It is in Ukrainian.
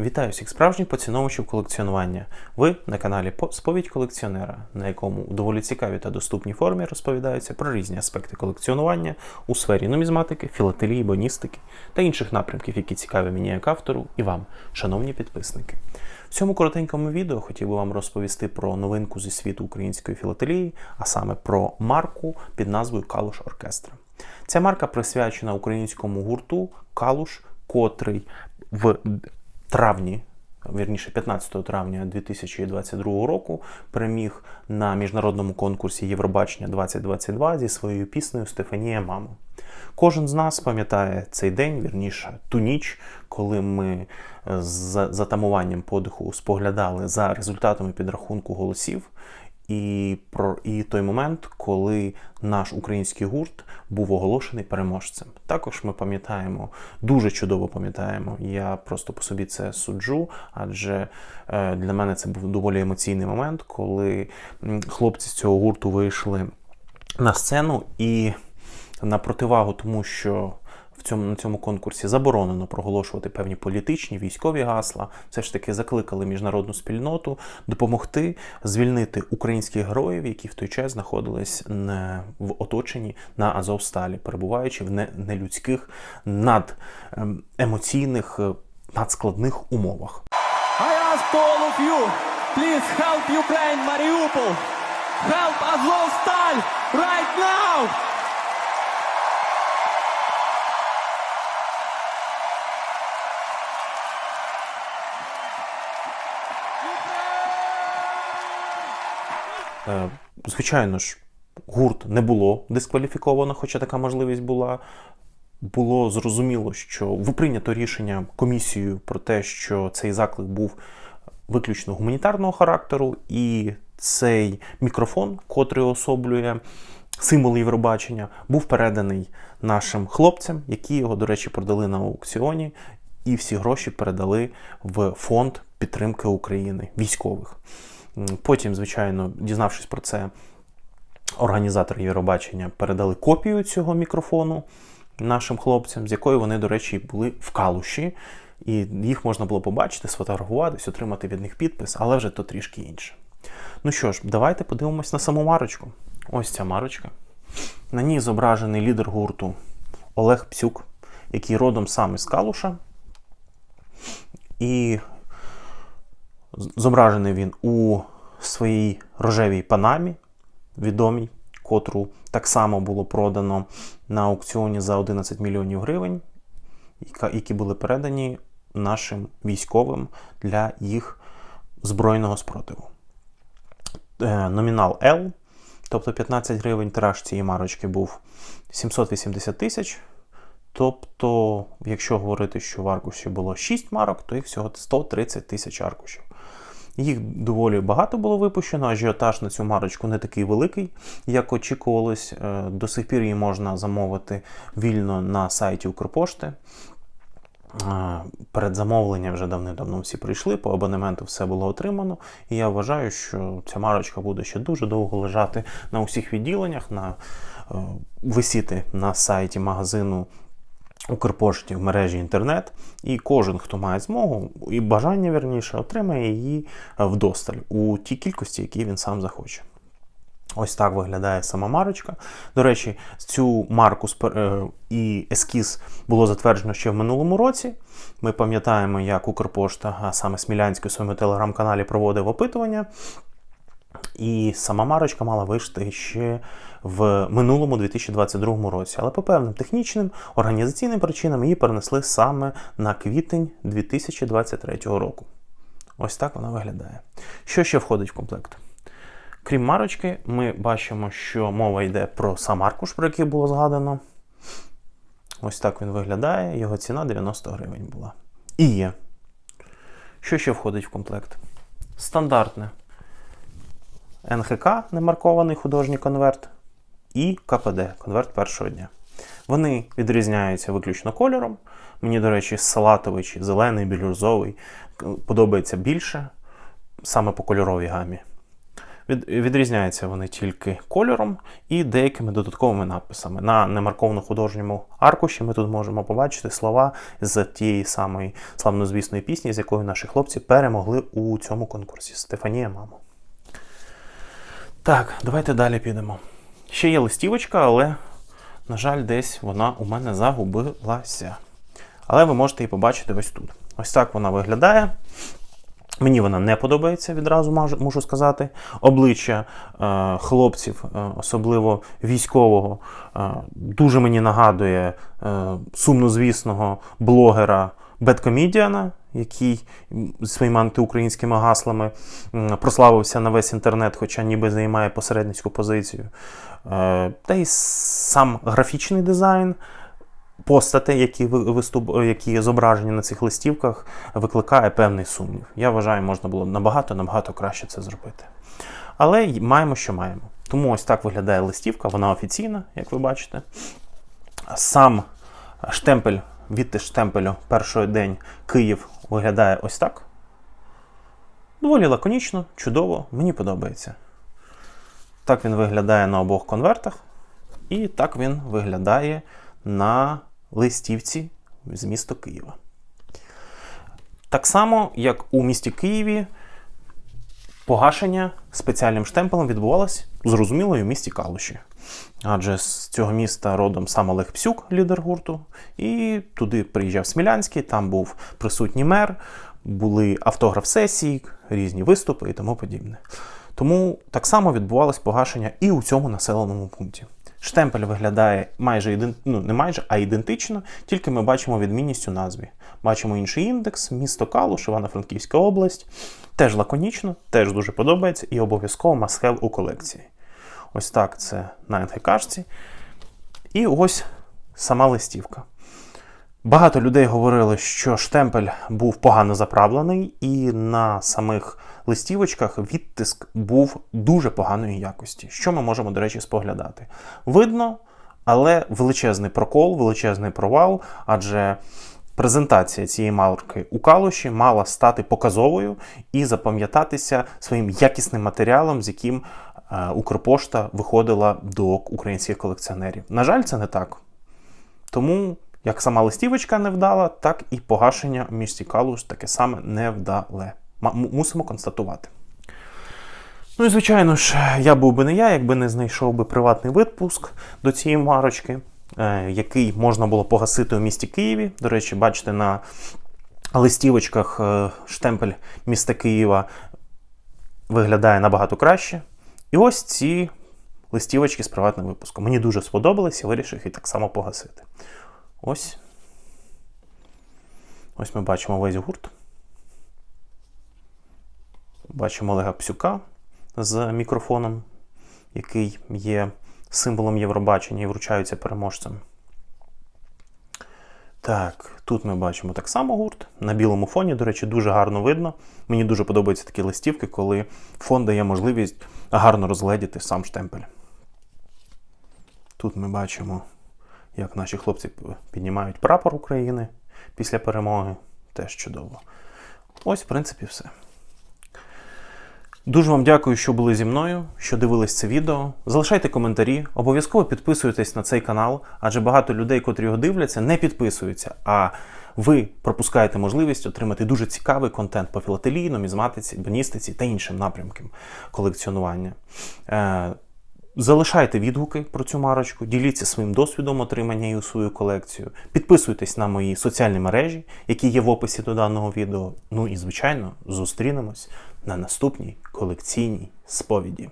Вітаю всіх справжніх поціновувачів колекціонування. Ви на каналі «По- Сповідь колекціонера, на якому в доволі цікавій та доступній формі розповідаються про різні аспекти колекціонування у сфері нумізматики, філателії, боністики та інших напрямків, які цікаві мені як автору і вам, шановні підписники. В цьому коротенькому відео хотів би вам розповісти про новинку зі світу української філателії, а саме про марку під назвою Калуш Оркестра. Ця марка присвячена українському гурту Калуш, котрий в травні, вірніше 15 травня 2022 року, переміг на міжнародному конкурсі Євробачення 2022 зі своєю піснею Стефанія Мамо. Кожен з нас пам'ятає цей день, вірніше, ту ніч, коли ми е, з затамуванням подиху споглядали за результатами підрахунку голосів. І про і той момент, коли наш український гурт був оголошений переможцем. Також ми пам'ятаємо, дуже чудово пам'ятаємо. Я просто по собі це суджу, адже е, для мене це був доволі емоційний момент, коли хлопці з цього гурту вийшли на сцену і на противагу тому, що в цьому на цьому конкурсі заборонено проголошувати певні політичні військові гасла. Все ж таки закликали міжнародну спільноту допомогти звільнити українських героїв, які в той час знаходились не в оточенні на Азовсталі, перебуваючи в не- нелюдських надемоційних, е, надскладних умовах. I ask all of you, please help Ukraine, Mariupol. Help Azovstal right now. Звичайно ж, гурт не було дискваліфіковано, хоча така можливість була. Було зрозуміло, що прийнято рішення комісією про те, що цей заклик був виключно гуманітарного характеру, і цей мікрофон, котрий особлює символ Євробачення, був переданий нашим хлопцям, які його, до речі, продали на аукціоні, і всі гроші передали в фонд підтримки України військових. Потім, звичайно, дізнавшись про це, організатори Євробачення передали копію цього мікрофону нашим хлопцям, з якою вони, до речі, були в калуші. І їх можна було побачити, сфотографуватись, отримати від них підпис, але вже то трішки інше. Ну що ж, давайте подивимось на саму марочку. Ось ця марочка. На ній зображений лідер гурту Олег Псюк, який родом сам із Калуша. І зображений він у своїй рожевій панамі, відомій, котру так само було продано на аукціоні за 11 мільйонів гривень, які були передані нашим військовим для їх збройного спротиву. Е, Номінал L, тобто 15 гривень, тираж цієї марочки був 780 тисяч. Тобто, якщо говорити, що в аркуші було 6 марок, то їх всього 130 тисяч аркушів. Їх доволі багато було випущено, ажіотаж на цю марочку не такий великий, як очікувалось. Е, До сих пір її можна замовити вільно на сайті Укрпошти. Е, Передзамовлення вже давним-давно всі прийшли, по абонементу все було отримано. І я вважаю, що ця марочка буде ще дуже довго лежати на усіх відділеннях, на, е, висіти на сайті магазину Укрпошті в мережі інтернет, і кожен, хто має змогу і бажання вірніше, отримає її вдосталь у тій кількості, які він сам захоче. Ось так виглядає сама марочка. До речі, цю марку е, і ескіз було затверджено ще в минулому році. Ми пам'ятаємо, як Укрпошта, а саме Смілянський у своєму телеграм-каналі проводив опитування. І сама марочка мала вийти ще в минулому 2022 році. Але по певним технічним організаційним причинам її перенесли саме на квітень 2023 року. Ось так вона виглядає. Що ще входить в комплект? Крім марочки, ми бачимо, що мова йде про сам аркуш, про який було згадано. Ось так він виглядає. Його ціна 90 гривень була. І є. Що ще входить в комплект? Стандартне НХК, немаркований художній конверт, і КПД конверт першого дня. Вони відрізняються виключно кольором. Мені, до речі, салатовий чи зелений, бірюзовий подобається більше саме по кольоровій гамі. Від, відрізняються вони тільки кольором і деякими додатковими надписами. На немаркованому художньому аркуші ми тут можемо побачити слова з тієї самої славнозвісної пісні, з якою наші хлопці перемогли у цьому конкурсі. Стефанія, мамо. Так, давайте далі підемо. Ще є листівочка, але, на жаль, десь вона у мене загубилася. Але ви можете її побачити ось тут. Ось так вона виглядає. Мені вона не подобається, відразу мушу сказати. Обличчя е, хлопців, е, особливо військового, е, дуже мені нагадує е, сумнозвісного блогера Беткомідіана, який своїми антиукраїнськими гаслами прославився на весь інтернет, хоча ніби займає посередницьку позицію. Е, та й сам графічний дизайн постати, які ви- виступ, які зображені на цих листівках, викликає певний сумнів. Я вважаю, можна було набагато набагато краще це зробити. Але маємо, що маємо. Тому ось так виглядає листівка, вона офіційна, як ви бачите. Сам штемпель, відтис штемпелю перший день Київ виглядає ось так. Доволі лаконічно, чудово, мені подобається. Так він виглядає на обох конвертах, і так він виглядає на листівці з міста Києва. Так само, як у місті Києві, погашення спеціальним штемпелем відбувалось, зрозуміло, і в місті Калуші. Адже з цього міста родом сам Олег Псюк, лідер гурту, і туди приїжджав Смілянський, там був присутній мер, були автограф-сесії, різні виступи і тому подібне. Тому так само відбувалось погашення і у цьому населеному пункті. Штемпель виглядає майже ну, не майже, а ідентично, тільки ми бачимо відмінність у назві. Бачимо інший індекс, місто Калуш, Івано-Франківська область. Теж лаконічно, теж дуже подобається і обов'язково масхев у колекції. Ось так це на НГКшці. І ось сама листівка. Багато людей говорили, що штемпель був погано заправлений, і на самих листівочках відтиск був дуже поганої якості. Що ми можемо, до речі, споглядати? Видно, але величезний прокол, величезний провал, адже презентація цієї марки у калуші мала стати показовою і запам'ятатися своїм якісним матеріалом, з яким е, Укрпошта виходила до українських колекціонерів. На жаль, це не так. Тому як сама листівочка не вдала, так і погашення в місті Калуш таке саме невдале. Ма- м- Мусимо констатувати. Ну і звичайно ж, я був би не я, якби не знайшов би приватний відпуск до цієї марочки, який можна було погасити у місті Києві. До речі, бачите, на листівочках е, штемпель міста Києва виглядає набагато краще. І ось ці листівочки з приватним випуском. Мені дуже сподобались, я вирішив їх так само погасити. Ось. Ось ми бачимо весь гурт. Бачимо Олега Псюка з мікрофоном, який є символом Євробачення і вручаються переможцям. Так, тут ми бачимо так само гурт на білому фоні. До речі, дуже гарно видно. Мені дуже подобаються такі листівки, коли фон дає можливість гарно розгледіти сам штемпель. Тут ми бачимо, як наші хлопці піднімають прапор України після перемоги. Теж чудово. Ось, в принципі, все. Дуже вам дякую, що були зі мною, що дивились це відео. Залишайте коментарі, обов'язково підписуйтесь на цей канал, адже багато людей, котрі його дивляться, не підписуються. А ви пропускаєте можливість отримати дуже цікавий контент по філателії, нумізматиці, боністиці та іншим напрямкам колекціонування. Е, Залишайте відгуки про цю марочку, діліться своїм досвідом отримання її у свою колекцію. Підписуйтесь на мої соціальні мережі, які є в описі до даного відео. Ну і, звичайно, зустрінемось на наступній колекційній сповіді.